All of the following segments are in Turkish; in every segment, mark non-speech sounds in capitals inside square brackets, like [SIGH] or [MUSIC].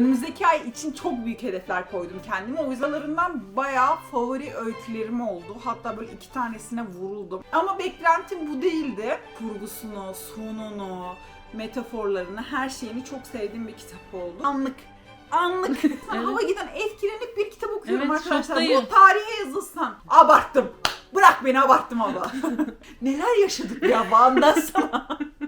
Önümüzdeki ay için çok büyük hedefler koydum kendime. O yüzden bayağı favori öykülerim oldu. Hatta böyle iki tanesine vuruldum. Ama beklentim bu değildi. Kurgusunu, sonunu, metaforlarını, her şeyini çok sevdiğim bir kitap oldu. Anlık anlık [LAUGHS] hava giden etkilenip bir kitap okuyorum Evet, arkadaşlar. şoktayım. Bu tarihe yazılsam. Abarttım. Bırak beni abarttım ama. [LAUGHS] Neler yaşadık ya Van'dan sonra. [LAUGHS]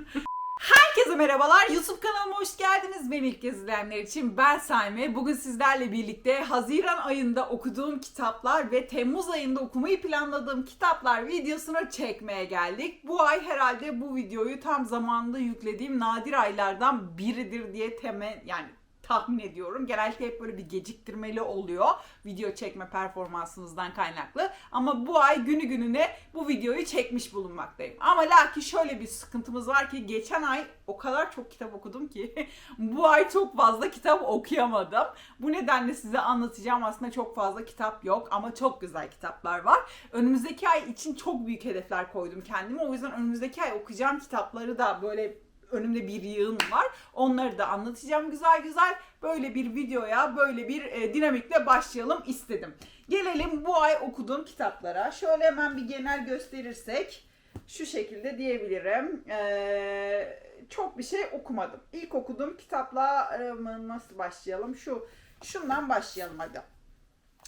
Herkese merhabalar. YouTube kanalıma hoş geldiniz. Beni ilk kez izleyenler için ben Saime. Bugün sizlerle birlikte Haziran ayında okuduğum kitaplar ve Temmuz ayında okumayı planladığım kitaplar videosunu çekmeye geldik. Bu ay herhalde bu videoyu tam zamanında yüklediğim nadir aylardan biridir diye temel yani tahmin ediyorum. Genellikle hep böyle bir geciktirmeli oluyor video çekme performansınızdan kaynaklı. Ama bu ay günü gününe bu videoyu çekmiş bulunmaktayım. Ama lakin şöyle bir sıkıntımız var ki geçen ay o kadar çok kitap okudum ki [LAUGHS] bu ay çok fazla kitap okuyamadım. Bu nedenle size anlatacağım aslında çok fazla kitap yok ama çok güzel kitaplar var. Önümüzdeki ay için çok büyük hedefler koydum kendime. O yüzden önümüzdeki ay okuyacağım kitapları da böyle önümde bir yığın var. Onları da anlatacağım güzel güzel. Böyle bir videoya, böyle bir e, dinamikle başlayalım istedim. Gelelim bu ay okuduğum kitaplara. Şöyle hemen bir genel gösterirsek şu şekilde diyebilirim. Ee, çok bir şey okumadım. İlk okuduğum kitapla e, nasıl başlayalım? Şu şundan başlayalım hadi.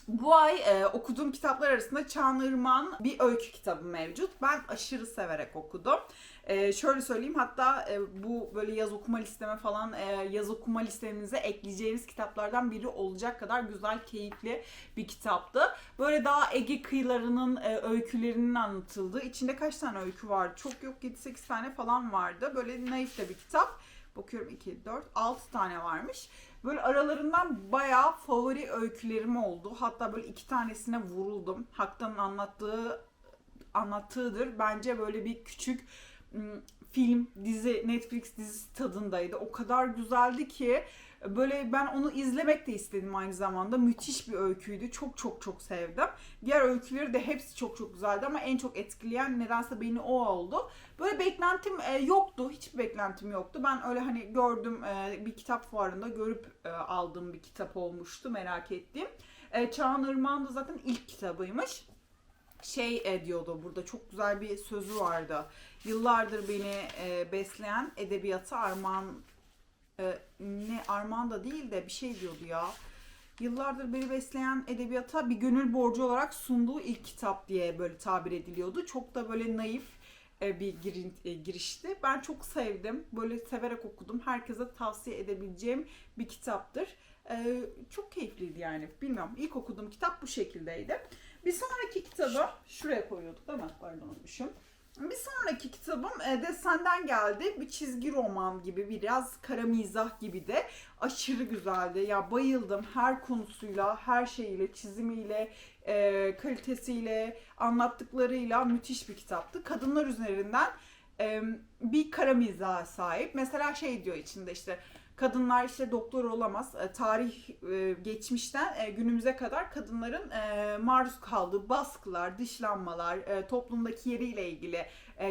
Bu ay e, okuduğum kitaplar arasında Çağnırman bir öykü kitabı mevcut. Ben aşırı severek okudum. E, şöyle söyleyeyim hatta e, bu böyle yaz okuma listeme falan e, yaz okuma listenize ekleyeceğiniz kitaplardan biri olacak kadar güzel, keyifli bir kitaptı. Böyle daha Ege kıyılarının e, öykülerinin anlatıldığı. İçinde kaç tane öykü vardı? Çok yok 7-8 tane falan vardı. Böyle naif de bir kitap. Bakıyorum 2, 4, 6 tane varmış. Böyle aralarından bayağı favori öykülerim oldu. Hatta böyle iki tanesine vuruldum. Haktan'ın anlattığı anlattığıdır. Bence böyle bir küçük film, dizi, Netflix dizisi tadındaydı. O kadar güzeldi ki böyle ben onu izlemek de istedim aynı zamanda. Müthiş bir öyküydü. Çok çok çok sevdim. Diğer öyküleri de hepsi çok çok güzeldi ama en çok etkileyen nedense beni o oldu. Böyle beklentim e, yoktu. Hiçbir beklentim yoktu. Ben öyle hani gördüm e, bir kitap fuarında görüp e, aldığım bir kitap olmuştu merak ettiğim. Çağan Irmak'ın da zaten ilk kitabıymış şey diyordu burada çok güzel bir sözü vardı. Yıllardır beni e, besleyen edebiyata armağan e, ne armağan da değil de bir şey diyordu ya. Yıllardır beni besleyen edebiyata bir gönül borcu olarak sunduğu ilk kitap diye böyle tabir ediliyordu. Çok da böyle naif e, bir girin, e, girişti. Ben çok sevdim. Böyle severek okudum. Herkese tavsiye edebileceğim bir kitaptır. E, çok keyifliydi yani. Bilmiyorum. İlk okuduğum kitap bu şekildeydi. Bir sonraki kitabı şuraya koyuyorduk değil mi? Pardon unutmuşum. Bir sonraki kitabım e, de senden geldi. Bir çizgi roman gibi biraz kara mizah gibi de aşırı güzeldi. Ya bayıldım her konusuyla, her şeyiyle, çizimiyle, e, kalitesiyle, anlattıklarıyla müthiş bir kitaptı. Kadınlar üzerinden e, bir kara mizaha sahip. Mesela şey diyor içinde işte kadınlar işte doktor olamaz. E, tarih e, geçmişten e, günümüze kadar kadınların maruz kaldığı baskılar, dışlanmalar, e, toplumdaki yeriyle ilgili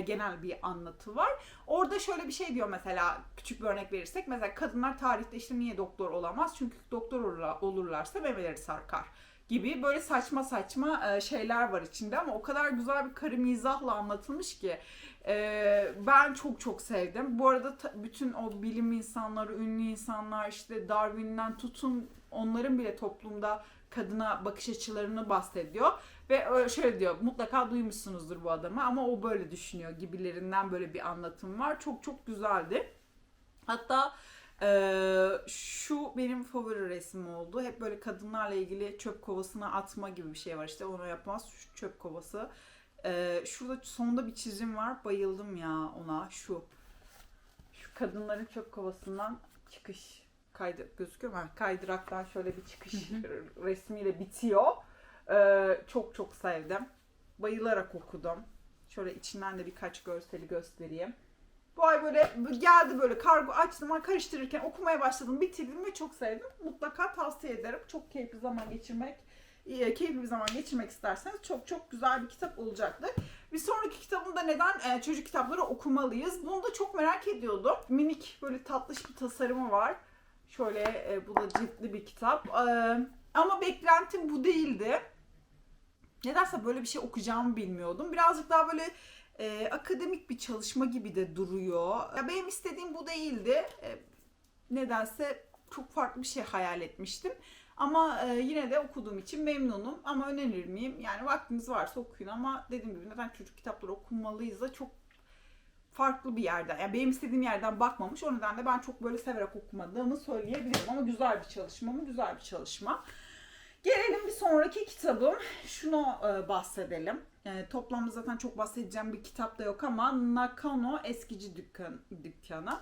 genel bir anlatı var. Orada şöyle bir şey diyor mesela küçük bir örnek verirsek mesela kadınlar tarihte işte niye doktor olamaz? Çünkü doktor olurlar- olurlarsa memeleri sarkar gibi böyle saçma saçma e, şeyler var içinde ama o kadar güzel bir karı mizahla anlatılmış ki e, ben çok çok sevdim. Bu arada bütün o bilim insanları, ünlü insanlar işte Darwin'den tutun onların bile toplumda kadına bakış açılarını bahsediyor. Ve ö- şöyle diyor mutlaka duymuşsunuzdur bu adamı ama o böyle düşünüyor gibilerinden böyle bir anlatım var. Çok çok güzeldi. Hatta ee, şu benim favori resmim oldu. Hep böyle kadınlarla ilgili çöp kovasına atma gibi bir şey var. İşte onu yapmaz. Şu çöp kovası. Ee, şurada sonunda bir çizim var. Bayıldım ya ona. Şu. Şu kadınların çöp kovasından çıkış kaydı gözüküyor mu? Kaydıraktan şöyle bir çıkış resmiyle bitiyor. Ee, çok çok sevdim. Bayılarak okudum. Şöyle içinden de birkaç görseli göstereyim. Bu ay böyle geldi böyle kargo açtım ben karıştırırken okumaya başladım bitirdim ve çok sevdim. Mutlaka tavsiye ederim. Çok keyifli zaman geçirmek, e, keyifli bir zaman geçirmek isterseniz çok çok güzel bir kitap olacaktır. Bir sonraki kitabımda neden e, çocuk kitapları okumalıyız? Bunu da çok merak ediyordum. Minik böyle tatlış bir tasarımı var. Şöyle e, bu da ciltli bir kitap. Ama beklentim bu değildi. Nedense böyle bir şey okuyacağımı bilmiyordum. Birazcık daha böyle e, akademik bir çalışma gibi de duruyor. Ya benim istediğim bu değildi. E, nedense çok farklı bir şey hayal etmiştim. Ama e, yine de okuduğum için memnunum. Ama önerir miyim? Yani vaktiniz varsa okuyun ama dediğim gibi neden çocuk kitapları okunmalıyız da çok farklı bir yerden. Yani benim istediğim yerden bakmamış. O nedenle ben çok böyle severek okumadığımı söyleyebilirim. Ama güzel bir çalışma mı? Güzel bir çalışma. Gelelim bir sonraki kitabım. Şunu e, bahsedelim. E, toplamda zaten çok bahsedeceğim bir kitap da yok ama Nakano Eskici Dükkan, Dükkanı.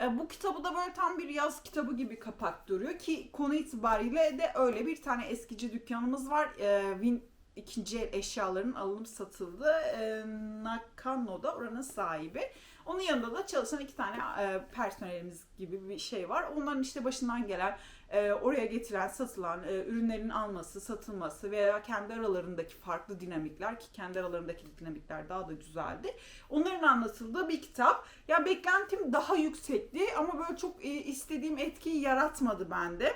E, bu kitabı da böyle tam bir yaz kitabı gibi kapak duruyor ki konu itibariyle de öyle bir tane eskici dükkanımız var. E, Win ikinci el eşyaların alınıp satıldığı e, Nakano'da oranın sahibi. Onun yanında da çalışan iki tane e, personelimiz gibi bir şey var. Onların işte başından gelen, e, oraya getiren, satılan e, ürünlerin alması, satılması veya kendi aralarındaki farklı dinamikler ki kendi aralarındaki dinamikler daha da güzeldi. Onların anlatıldığı bir kitap. Ya beklentim daha yüksekti ama böyle çok e, istediğim etkiyi yaratmadı bende.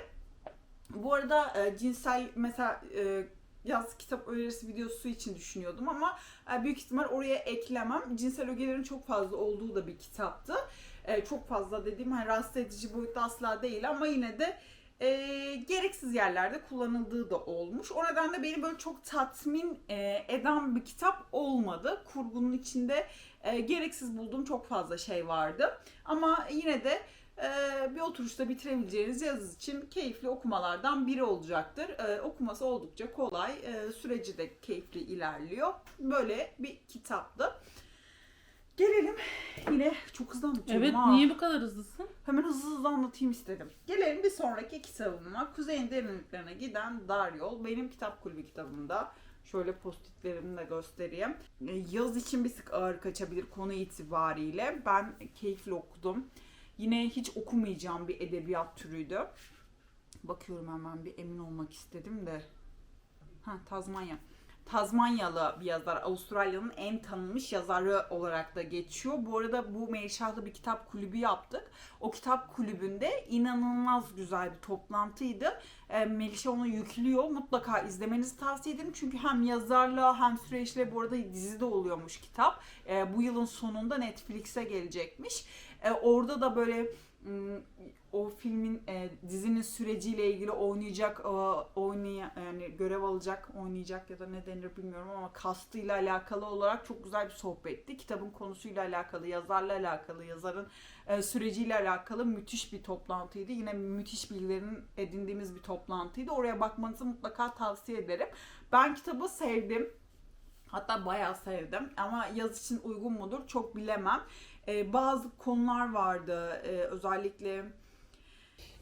Bu arada e, cinsel mesela e, yaz kitap önerisi videosu için düşünüyordum ama e, büyük ihtimal oraya eklemem. Cinsel ögelerin çok fazla olduğu da bir kitaptı. E, çok fazla dediğim hani rahatsız edici boyutta asla değil ama yine de e, gereksiz yerlerde kullanıldığı da olmuş. O nedenle beni böyle çok tatmin e, eden bir kitap olmadı. Kurgunun içinde e, gereksiz bulduğum çok fazla şey vardı. Ama yine de bir oturuşta bitirebileceğiniz yaz için keyifli okumalardan biri olacaktır. E, okuması oldukça kolay, e, süreci de keyifli ilerliyor. Böyle bir kitaptı. Gelelim yine çok hızlı anlatıyorum Evet ha. niye bu kadar hızlısın? Hemen hızlı hızlı anlatayım istedim. Gelelim bir sonraki kitabıma. Kuzeyin derinliklerine giden dar yol. Benim kitap kulübü kitabımda. Şöyle postitlerimi de göstereyim. Yaz için bir sık ağır kaçabilir konu itibariyle. Ben keyifli okudum. Yine hiç okumayacağım bir edebiyat türüydü. Bakıyorum hemen bir emin olmak istedim de. Ha Tazmanya. Tazmanyalı bir yazar. Avustralya'nın en tanınmış yazarı olarak da geçiyor. Bu arada bu Melişah'la bir kitap kulübü yaptık. O kitap kulübünde inanılmaz güzel bir toplantıydı. E, Melişah onu yüklüyor. Mutlaka izlemenizi tavsiye ederim. Çünkü hem yazarla hem süreçle bu arada dizi de oluyormuş kitap. E, bu yılın sonunda Netflix'e gelecekmiş. E, orada da böyle o filmin e, dizinin süreciyle ilgili oynayacak e, oynay yani görev alacak oynayacak ya da ne denir bilmiyorum ama kastıyla alakalı olarak çok güzel bir sohbetti. Kitabın konusuyla alakalı, yazarla alakalı, yazarın e, süreciyle alakalı müthiş bir toplantıydı. Yine müthiş bilgilerin edindiğimiz bir toplantıydı. Oraya bakmanızı mutlaka tavsiye ederim. Ben kitabı sevdim. Hatta bayağı sevdim ama yaz için uygun mudur çok bilemem. E, bazı konular vardı e, özellikle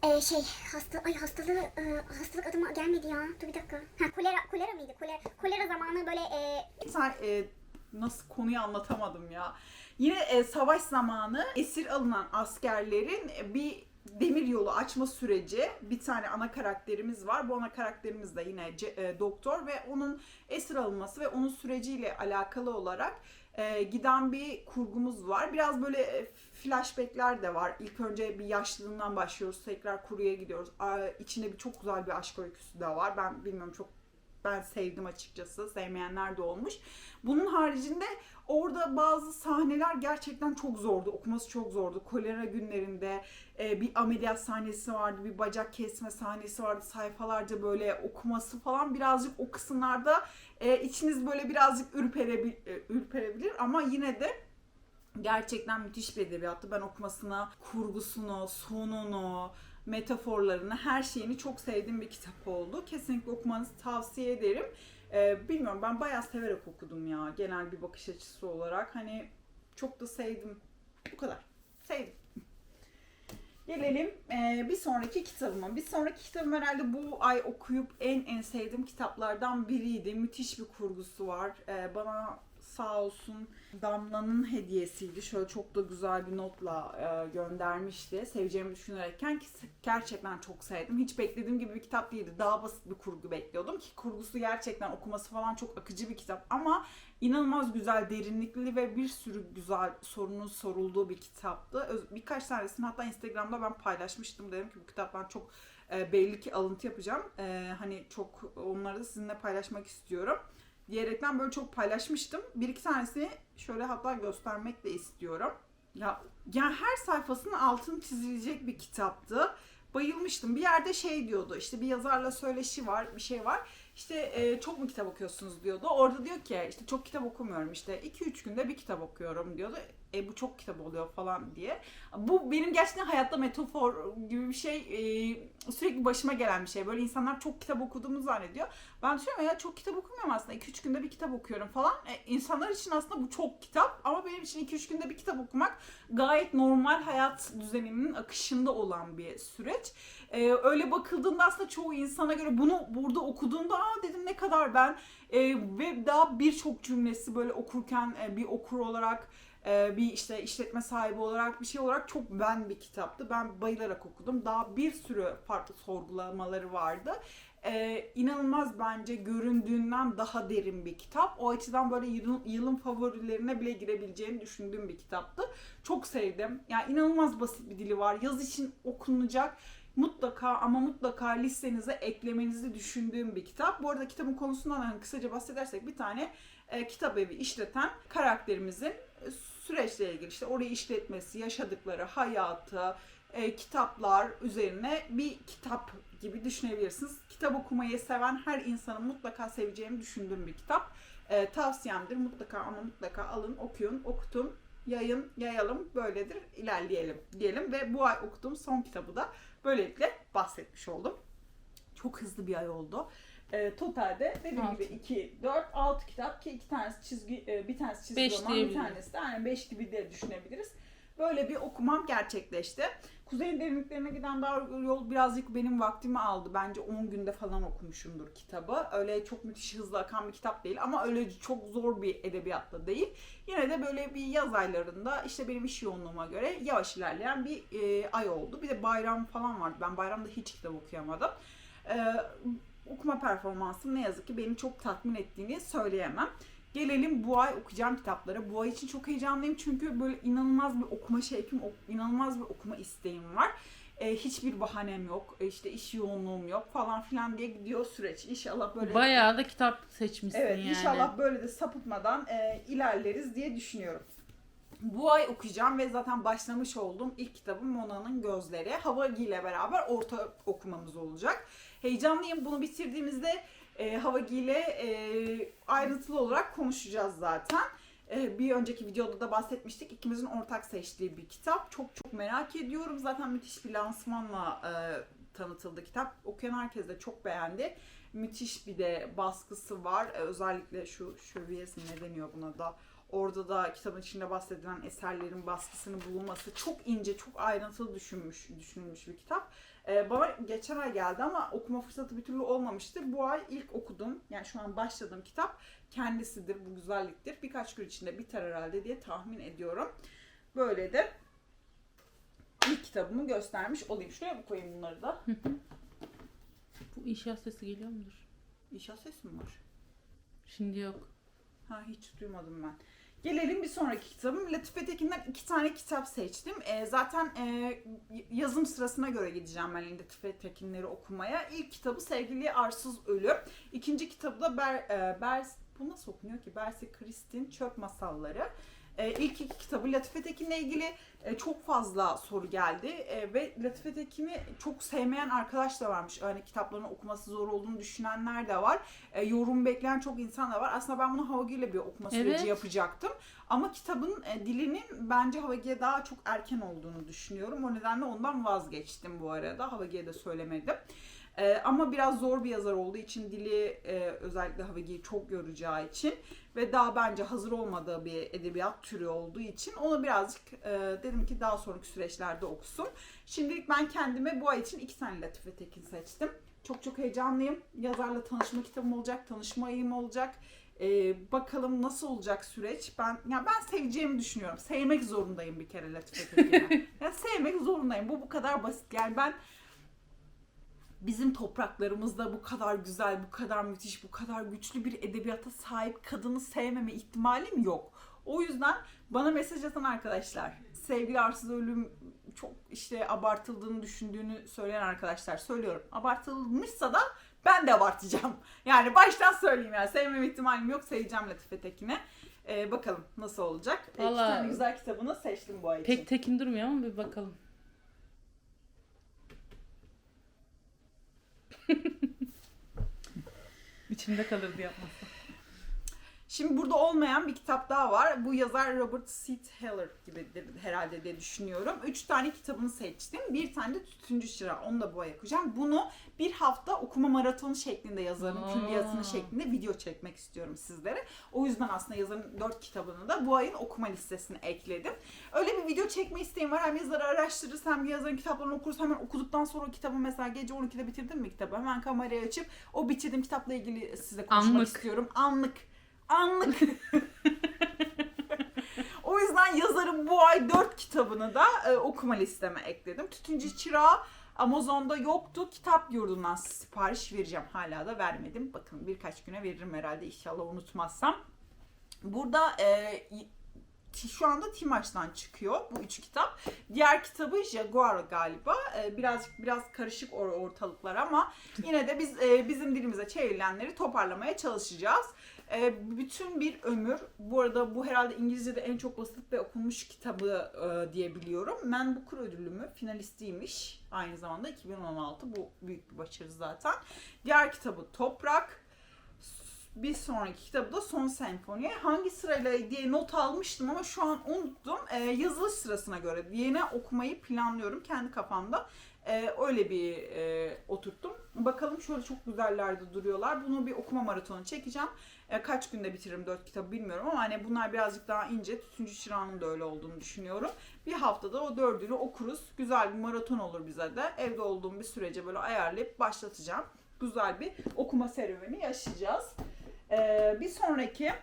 Ee, şey hasta ay hastalığı e, hastalık adıma gelmedi ya. Dur bir dakika. Ha kolera kolera mıydı? Kolera kolera zamanı böyle e, Sen e, nasıl konuyu anlatamadım ya. Yine e, savaş zamanı esir alınan askerlerin e, bir demir yolu açma süreci. Bir tane ana karakterimiz var. Bu ana karakterimiz de yine e, doktor ve onun esir alınması ve onun süreciyle alakalı olarak e, giden bir kurgumuz var. Biraz böyle e, flashbackler de var. İlk önce bir yaşlılığından başlıyoruz. Tekrar kuruya gidiyoruz. Aa, içinde bir çok güzel bir aşk öyküsü de var. Ben bilmiyorum çok ben sevdim açıkçası. Sevmeyenler de olmuş. Bunun haricinde orada bazı sahneler gerçekten çok zordu. Okuması çok zordu. Kolera günlerinde e, bir ameliyat sahnesi vardı. Bir bacak kesme sahnesi vardı. Sayfalarca böyle okuması falan birazcık o kısımlarda e, içiniz böyle birazcık ürperebil, e, ürperebilir ama yine de gerçekten müthiş bir edebiyattı. Ben okumasına, kurgusunu, sonunu, metaforlarını, her şeyini çok sevdiğim bir kitap oldu. Kesinlikle okumanızı tavsiye ederim. Ee, bilmiyorum ben bayağı severek okudum ya genel bir bakış açısı olarak. Hani çok da sevdim. Bu kadar. Sevdim. [LAUGHS] Gelelim ee, bir sonraki kitabıma. Bir sonraki kitabım herhalde bu ay okuyup en en sevdiğim kitaplardan biriydi. Müthiş bir kurgusu var. Ee, bana sağ olsun Damla'nın hediyesiydi. Şöyle çok da güzel bir notla e, göndermişti. Seveceğimi düşünerekken ki gerçekten çok sevdim. Hiç beklediğim gibi bir kitap değildi. Daha basit bir kurgu bekliyordum ki kurgusu gerçekten okuması falan çok akıcı bir kitap ama inanılmaz güzel, derinlikli ve bir sürü güzel sorunun sorulduğu bir kitaptı. Birkaç tanesini hatta Instagram'da ben paylaşmıştım. Dedim ki bu kitaptan çok e, belli ki alıntı yapacağım. E, hani çok onları da sizinle paylaşmak istiyorum. Diyerekten böyle çok paylaşmıştım. Bir iki tanesini şöyle hatta göstermek de istiyorum. Ya, yani her sayfasının altını çizilecek bir kitaptı. Bayılmıştım. Bir yerde şey diyordu işte bir yazarla söyleşi var bir şey var. İşte e, çok mu kitap okuyorsunuz diyordu. Orada diyor ki işte çok kitap okumuyorum işte 2-3 günde bir kitap okuyorum diyordu. E bu çok kitap oluyor falan diye. Bu benim gerçekten hayatta metafor gibi bir şey e, sürekli başıma gelen bir şey. Böyle insanlar çok kitap okuduğumu zannediyor. Ben düşünüyorum ya çok kitap okumuyorum aslında. 2-3 günde bir kitap okuyorum falan. E, insanlar için aslında bu çok kitap ama benim için 2-3 günde bir kitap okumak gayet normal hayat düzeniminin akışında olan bir süreç. E, öyle bakıldığında aslında çoğu insana göre bunu burada okuduğumda aa dedim ne kadar ben e, ve daha birçok cümlesi böyle okurken e, bir okur olarak e, bir işte işletme sahibi olarak bir şey olarak çok ben bir kitaptı. Ben bayılarak okudum. Daha bir sürü farklı sorgulamaları vardı. Ee, inanılmaz bence göründüğünden daha derin bir kitap. O açıdan böyle yılın, yılın favorilerine bile girebileceğini düşündüğüm bir kitaptı. Çok sevdim. Yani inanılmaz basit bir dili var. Yaz için okunacak mutlaka ama mutlaka listenize eklemenizi düşündüğüm bir kitap. Bu arada kitabın konusundan hani kısaca bahsedersek bir tane e, kitap evi işleten karakterimizin e, süreçle ilgili işte orayı işletmesi, yaşadıkları hayatı, e, kitaplar üzerine bir kitap gibi düşünebilirsiniz. Kitap okumayı seven her insanın mutlaka seveceğini düşündüğüm bir kitap. E, tavsiyemdir mutlaka ama mutlaka alın, okuyun, okutun, yayın, yayalım, böyledir, ilerleyelim diyelim. Ve bu ay okuduğum son kitabı da böylelikle bahsetmiş oldum. Çok hızlı bir ay oldu. E, totalde dediğim Altı. gibi 2, 4, 6 kitap ki iki tanesi çizgi, e, bir tanesi çizgi Beş roman, bir tanesi de yani 5 gibi de düşünebiliriz. Böyle bir okumam gerçekleşti. Kuzey derinliklerine giden dar yol birazcık benim vaktimi aldı. Bence 10 günde falan okumuşumdur kitabı. Öyle çok müthiş hızlı akan bir kitap değil ama öyle çok zor bir edebiyatla değil. Yine de böyle bir yaz aylarında işte benim iş yoğunluğuma göre yavaş ilerleyen bir e, ay oldu. Bir de bayram falan vardı. Ben bayramda hiç kitap okuyamadım. E, okuma performansım ne yazık ki beni çok tatmin ettiğini söyleyemem. Gelelim bu ay okuyacağım kitaplara. Bu ay için çok heyecanlıyım çünkü böyle inanılmaz bir okuma şevkim, inanılmaz bir okuma isteğim var. E, hiçbir bahanem yok, e, işte iş yoğunluğum yok falan filan diye gidiyor süreç. İnşallah böyle Bayağı da kitap seçmişsin Evet yani. inşallah böyle de sapıtmadan e, ilerleriz diye düşünüyorum. Bu ay okuyacağım ve zaten başlamış olduğum ilk kitabım Mona'nın Gözleri. Havagi ile beraber orta okumamız olacak. Heyecanlıyım. Bunu bitirdiğimizde e, Havagi ile e, ayrıntılı olarak konuşacağız zaten. E, bir önceki videoda da bahsetmiştik. İkimizin ortak seçtiği bir kitap. Çok çok merak ediyorum. Zaten müthiş bir lansmanla e, tanıtıldı kitap. Okuyan herkes de çok beğendi. Müthiş bir de baskısı var. E, özellikle şu şöviyesi ne deniyor buna da. Orada da kitabın içinde bahsedilen eserlerin baskısını bulunması çok ince, çok ayrıntılı düşünmüş, düşünülmüş bir kitap. Ee, bana geçen ay geldi ama okuma fırsatı bir türlü olmamıştı. Bu ay ilk okudum, yani şu an başladığım kitap kendisidir, bu güzelliktir. Birkaç gün içinde biter herhalde diye tahmin ediyorum. Böyle de ilk kitabımı göstermiş olayım. Şuraya mı koyayım bunları da? Bu inşaat sesi geliyor mudur? İnşaat ses mi var? Şimdi yok. Ha hiç duymadım ben. Gelelim bir sonraki kitabım. Latife Tekin'den iki tane kitap seçtim. Ee, zaten e, yazım sırasına göre gideceğim ben Latife Tekinleri okumaya. İlk kitabı Sevgili Arsız Ölüm. İkinci kitabı da Ber, e, Ber, bu nasıl okunuyor ki? Bersi Kristin Çöp Masalları. Ee, ilk iki kitabı Latife Tekin'le ilgili e, çok fazla soru geldi E, ve Latife Tekin'i çok sevmeyen arkadaş da varmış. Yani kitaplarını okuması zor olduğunu düşünenler de var. E, yorum bekleyen çok insan da var. Aslında ben bunu Havagi ile bir okuma süreci Evet. yapacaktım. Ama kitabın e, dilinin bence Havagi'ye daha çok erken olduğunu düşünüyorum. O nedenle ondan vazgeçtim bu arada. Havagi'ye de söylemedim. E, ama biraz zor bir yazar olduğu için dili e, özellikle Havagi'yi çok yoracağı için ve daha bence hazır olmadığı bir edebiyat türü olduğu için onu birazcık e, dedim ki daha sonraki süreçlerde okusun. Şimdilik ben kendime bu ay için iki tane Latife Tekin seçtim. Çok çok heyecanlıyım. Yazarla tanışma kitabım olacak, tanışma ayım olacak. Ee, bakalım nasıl olacak süreç. Ben ya ben seveceğimi düşünüyorum. Sevmek zorundayım bir kere Latife Tekin'i. [LAUGHS] ya sevmek zorundayım. Bu bu kadar basit. Yani ben bizim topraklarımızda bu kadar güzel, bu kadar müthiş, bu kadar güçlü bir edebiyata sahip kadını sevmeme ihtimalim yok. O yüzden bana mesaj atan arkadaşlar, sevgili arsız ölüm çok işte abartıldığını düşündüğünü söyleyen arkadaşlar söylüyorum. Abartılmışsa da ben de abartacağım. [LAUGHS] Yani baştan söyleyeyim yani sevmeme ihtimalim yok. Seveceğim Latife Tekin'i. Ee, bakalım nasıl olacak. Ee, İki Vallahi- tane güzel kitabını seçtim bu ay için. Pek tekin durmuyor ama bir bakalım. İçimde kalırdı yapmazsa. Şimdi burada olmayan bir kitap daha var. Bu yazar Robert C. Heller gibidir herhalde diye düşünüyorum. Üç tane kitabını seçtim. Bir tane de Tütüncü Çırağı. Onu da bu ay okuyacağım. Bunu bir hafta okuma maratonu şeklinde yazarın Aa. külliyatını şeklinde video çekmek istiyorum sizlere. O yüzden aslında yazarın dört kitabını da bu ayın okuma listesine ekledim. Öyle bir video çekme isteğim var. Hem yazarı araştırırız hem yazarın kitaplarını okuruz. Hemen okuduktan sonra o kitabı mesela gece 12'de bitirdim mi kitabı? Hemen kamerayı açıp o bitirdiğim kitapla ilgili size konuşmak Anlık. istiyorum. Anlık. Anlık. [LAUGHS] o yüzden yazarın bu ay 4 kitabını da e, okuma listeme ekledim. Tütüncü Çırağı Amazon'da yoktu. Kitap yurdundan sipariş vereceğim. Hala da vermedim. Bakın birkaç güne veririm herhalde inşallah unutmazsam. Burada e, şu anda Timaç'tan çıkıyor bu üç kitap. Diğer kitabı Jaguar galiba. Ee, birazcık biraz karışık or- ortalıklar ama [LAUGHS] yine de biz e, bizim dilimize çevrilenleri toparlamaya çalışacağız. Ee, bütün bir ömür. Bu arada bu herhalde İngilizce'de en çok basılıp ve okunmuş kitabı e, diye biliyorum. Man Booker ödülümü finalistiymiş. Aynı zamanda 2016. Bu büyük bir başarı zaten. Diğer kitabı Toprak bir sonraki kitabı da Son Senfoni. Hangi sırayla diye not almıştım ama şu an unuttum. Ee, yazılış sırasına göre yeni okumayı planlıyorum kendi kafamda. Ee, öyle bir e, oturttum. Bakalım şöyle çok güzellerde duruyorlar. Bunu bir okuma maratonu çekeceğim. Ee, kaç günde bitiririm dört kitabı bilmiyorum ama hani bunlar birazcık daha ince. Tütüncü Çırağı'nın da öyle olduğunu düşünüyorum. Bir haftada o dördünü okuruz. Güzel bir maraton olur bize de. Evde olduğum bir sürece böyle ayarlayıp başlatacağım. Güzel bir okuma serüveni yaşayacağız. Ee, bir sonraki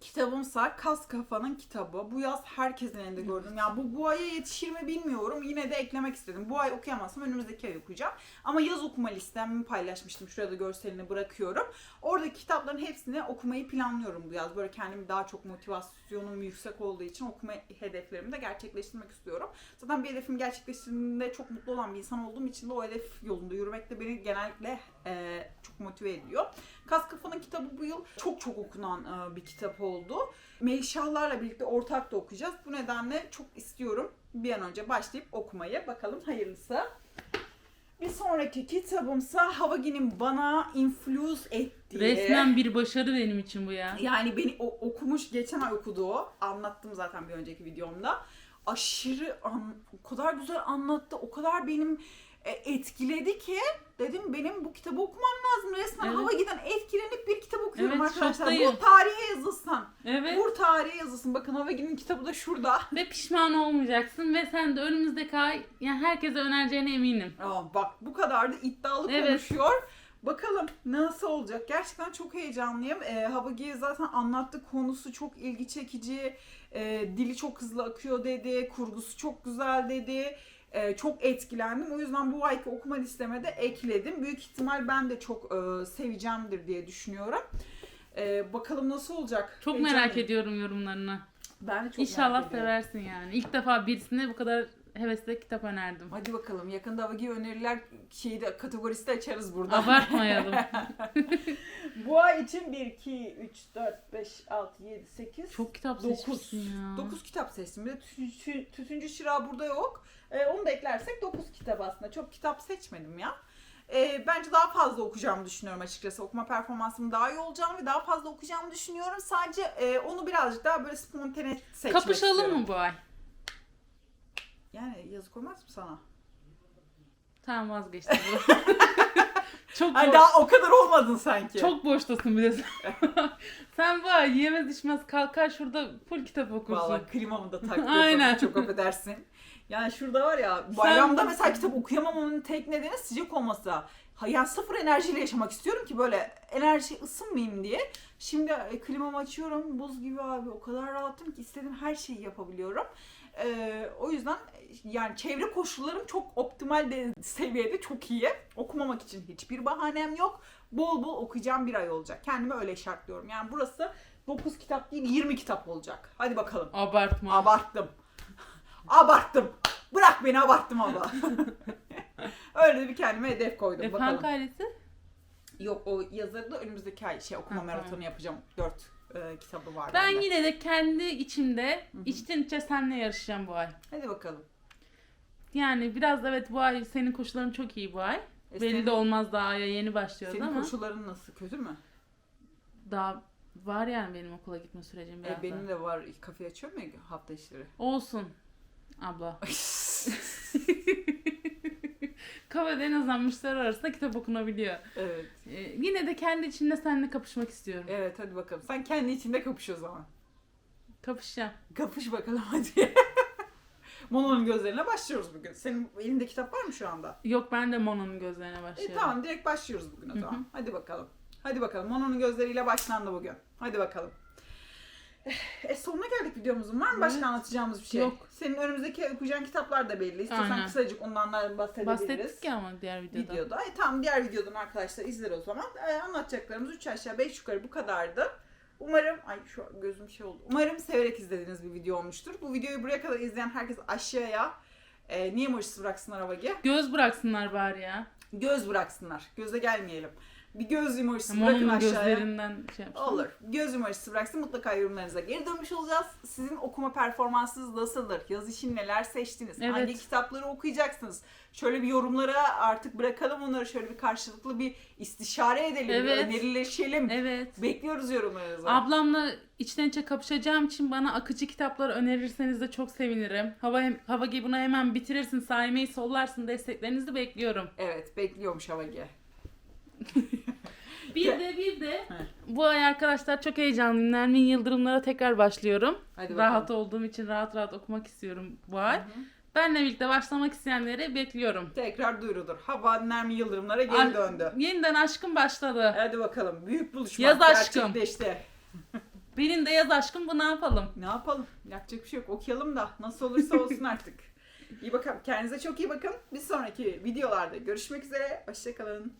kitabımsa Kas Kafa'nın kitabı. Bu yaz herkesin elinde gördüm. Ya bu bu aya yetişir mi bilmiyorum. Yine de eklemek istedim. Bu ay okuyamazsam önümüzdeki ay okuyacağım. Ama yaz okuma listemi paylaşmıştım. Şurada da görselini bırakıyorum. Oradaki kitapların hepsini okumayı planlıyorum bu yaz. Böyle kendimi daha çok motivasyonum yüksek olduğu için okuma hedeflerimi de gerçekleştirmek istiyorum. Zaten bir hedefimi gerçekleştirdiğimde çok mutlu olan bir insan olduğum için de o hedef yolunda yürümek de beni genellikle e, çok motive ediyor. Kas Kafa'nın kitabı bu yıl çok çok okunan e, bir kitap oldu. Melişahlarla birlikte ortak da okuyacağız. Bu nedenle çok istiyorum bir an önce başlayıp okumayı. Bakalım hayırlısı. Bir sonraki kitabımsa Havagi'nin bana influence ettiği... Resmen bir başarı benim için bu ya. Yani beni o, okumuş, geçen ay okuduğu, anlattım zaten bir önceki videomda. Aşırı, an- o kadar güzel anlattı, o kadar benim e, etkiledi ki dedim benim bu kitabı okumam lazım. Resmen Evet. hava giden etkilenip bir kitap okuyorum Evet, arkadaşlar. şoktayım. Bu tarihe yazılsın. Evet. Bu tarihe yazılsın. Bakın hava giden kitabı da şurada. Ve pişman olmayacaksın ve sen de önümüzdeki ay yani herkese önereceğine eminim. Aa, bak bu kadar da iddialı Evet. konuşuyor. Bakalım nasıl olacak. Gerçekten çok heyecanlıyım. Ee, Habagi zaten anlattı konusu çok ilgi çekici. Ee, dili çok hızlı akıyor dedi. Kurgusu çok güzel dedi. Ee, çok etkilendim. O yüzden bu ayki okuma listeme de ekledim. Büyük ihtimal ben de çok e, seveceğimdir diye düşünüyorum. Ee, bakalım nasıl olacak. Çok merak Heyecanlıyım. ediyorum yorumlarını. Ben de çok İnşallah merak ediyorum. seversin yani. İlk defa birisine bu kadar hevesle kitap önerdim. Hadi bakalım yakında Habagi öneriler şeyi de kategorisi de açarız burada. Abartmayalım. [LAUGHS] Bu ay için 1, 2, 3, 4, 5, 6, 7, 8, Çok kitap 9. seçmişsin ya. 9 kitap seçtim. Bir de tütüncü, tütüncü çırağı burada yok. Ee, onu da eklersek 9 kitap aslında. Çok kitap seçmedim ya. Ee, bence daha fazla okuyacağımı düşünüyorum açıkçası. Okuma performansım daha iyi olacağını ve daha fazla okuyacağımı düşünüyorum. Sadece e, onu birazcık daha böyle spontane seçmek Kapışalım istiyorum. mı bu ay? Yani yazık olmaz mı sana? Tamam vazgeçtim. [LAUGHS] çok Hani boş, daha o kadar olmadın sanki. çok boştasın bir de sen. [LAUGHS] sen bu ay yemez içmez kalkar şurada full kitap okursun. Vallahi klimamı da [LAUGHS] taktı. Aynen. Çok affedersin. Yani şurada var ya bayramda Sen- mesela kitap okuyamamamın tek nedeni sıcak olması. ha, yani sıfır enerjiyle yaşamak istiyorum ki böyle enerji ısınmayayım diye. Şimdi e, klimamı açıyorum buz gibi abi o kadar rahatım ki istediğim her şeyi yapabiliyorum. Ee, o yüzden yani çevre koşullarım çok optimal de, seviyede çok iyi. Okumamak için hiçbir bahanem yok. Bol bol okuyacağım bir ay olacak. Kendime öyle şartlıyorum. Yani burası 9 kitap değil 20 kitap olacak. Hadi bakalım. Abartma. Abarttım. Abarttım. Bırak beni abarttım abla. [LAUGHS] Öyle de bir kendime hedef koydum. Efendim bakalım. kailesi? Yok o yazarı da önümüzdeki ay şey okuma Ha, maratonu tamam. yapacağım. Dört e, kitabı var. Ben bende. yine de kendi içimde hı. içten içe seninle yarışacağım bu ay. Hadi bakalım. Yani biraz evet bu ay senin koşulların çok iyi bu ay. E, Belli senin- de olmaz daha aya yeni başlıyoruz Senin ama koşulların nasıl? Kötü mü? daha var yani benim okula gitme sürecim biraz E, benim daha. de var. Kafe açıyorum ya hafta işleri. Olsun abla. [LAUGHS] Kafede en azından arasında kitap okunabiliyor. evet. Ee, yine de kendi içimde seninle kapışmak istiyorum. Evet hadi bakalım. Sen kendi içinde kapış o zaman. Kapışacağım. Kapış bakalım hadi. [LAUGHS] Mono'nun gözlerine başlıyoruz bugün. Senin elinde kitap var mı şu anda? Yok ben de Mono'nun gözlerine E başlıyorum. tamam direkt başlıyoruz bugün o zaman. hı. Hadi bakalım. Hadi bakalım. Mono'nun gözleriyle başlandı bugün. Hadi bakalım. [SIGHS] E sonuna geldik videomuzun. Var mı başka Evet. anlatacağımız bir şey? Yok. Senin önümüzdeki okuyacağın kitaplar da belli. İstiyorsan Aynen. kısacık ondan da bahsedebiliriz. Bahsettik ya ama diğer videoda. videoda. E, tamam diğer videodan arkadaşlar izler o zaman. E, anlatacaklarımız 3 aşağı 5 yukarı bu kadardı. Umarım ay şu gözüm şey oldu. Umarım severek izlediğiniz bir video olmuştur. Bu videoyu buraya kadar izleyen herkes aşağıya e, niye emojisi bıraksınlar Havagi? Göz bıraksınlar bari ya. Göz bıraksınlar. Göze gelmeyelim. Bir göz emojisi bırakın aşağıya. gözlerinden şey yapsın. Olur. Göz emojisi bıraksın mutlaka yorumlarınıza geri dönmüş olacağız. Sizin okuma performansınız nasıldır? Yaz için neler seçtiniz? Evet. Hangi kitapları okuyacaksınız? Şöyle bir yorumlara artık bırakalım onları. Şöyle bir karşılıklı bir istişare edelim. Bir Evet. önerileşelim. Evet. Bekliyoruz yorumlarınızı. Ablamla içten içe kapışacağım için bana akıcı kitaplar önerirseniz de çok sevinirim. Hava hava gibi bunu hemen bitirirsin, saymayı sollarsın desteklerinizi bekliyorum. Evet bekliyormuş Havagi. [LAUGHS] Bir de bir de bu ay arkadaşlar çok heyecanlıyım. Nermin Yıldırımlara tekrar başlıyorum. Hadi Rahat olduğum için rahat rahat okumak istiyorum bu ay. Hı hı. Benle birlikte başlamak isteyenleri bekliyorum. Tekrar duyurudur. Hava Nermin Yıldırımlara geri Ay- döndü. Yeniden aşkım başladı. Hadi bakalım. Büyük buluşma. Yaz aşkım. Gerçekleşti. [LAUGHS] Benim de yaz aşkım bu ne yapalım? Ne yapalım? Yapacak bir şey yok. Okuyalım da nasıl olursa olsun artık. [LAUGHS] İyi bakalım. Kendinize çok iyi bakın. Bir sonraki videolarda görüşmek üzere. Hoşçakalın.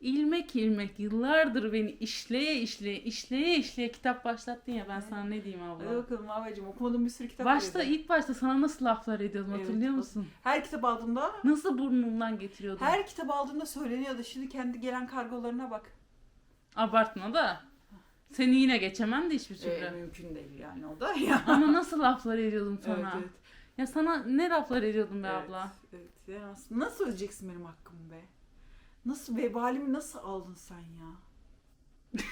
İlmek ilmek yıllardır beni işleye işleye işleye işleye kitap başlattın ya ben sana ne diyeyim Hadi abla. bakalım abicim. Okumadığım bir sürü kitap Başta var evde. ilk başta sana nasıl laflar ediyordum Evet, hatırlıyor musun? Her kitap aldığımda Nasıl burnumdan getiriyordum? her kitap aldığımda söyleniyordu. Şimdi kendi gelen kargolarına bak. Abartma da. Seni yine geçemem de hiçbir türlü. Ee, mümkün değil yani o da [LAUGHS] ya. Ama nasıl laflar ediyordum Evet, sana? evet. Ya sana ne laflar ediyordum be Evet, abla? Evet. Ya nasıl, ödeyeceksin benim hakkımı be? Nasıl vebalimi nasıl aldın sen ya? [LAUGHS]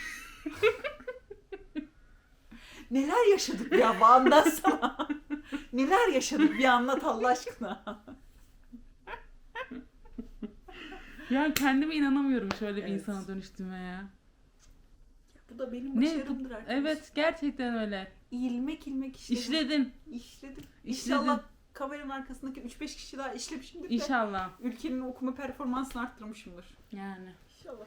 Neler yaşadık ya bir anlatsana. Neler yaşadık bir anlat Allah aşkına. [LAUGHS] Ya kendime inanamıyorum şöyle bir Evet. insana dönüştüğüme ya. Bu da benim Ne başarımdır bu? arkadaş. Evet gerçekten öyle. İlmek ilmek işledim. İşledin. İşledim. İşledin. İnşallah kameranın arkasındaki 3-5 kişi daha işlemişimdir de İnşallah. ülkenin okuma performansını arttırmışımdır. Yani. İnşallah.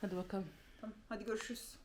Hadi bakalım. Tamam hadi görüşürüz.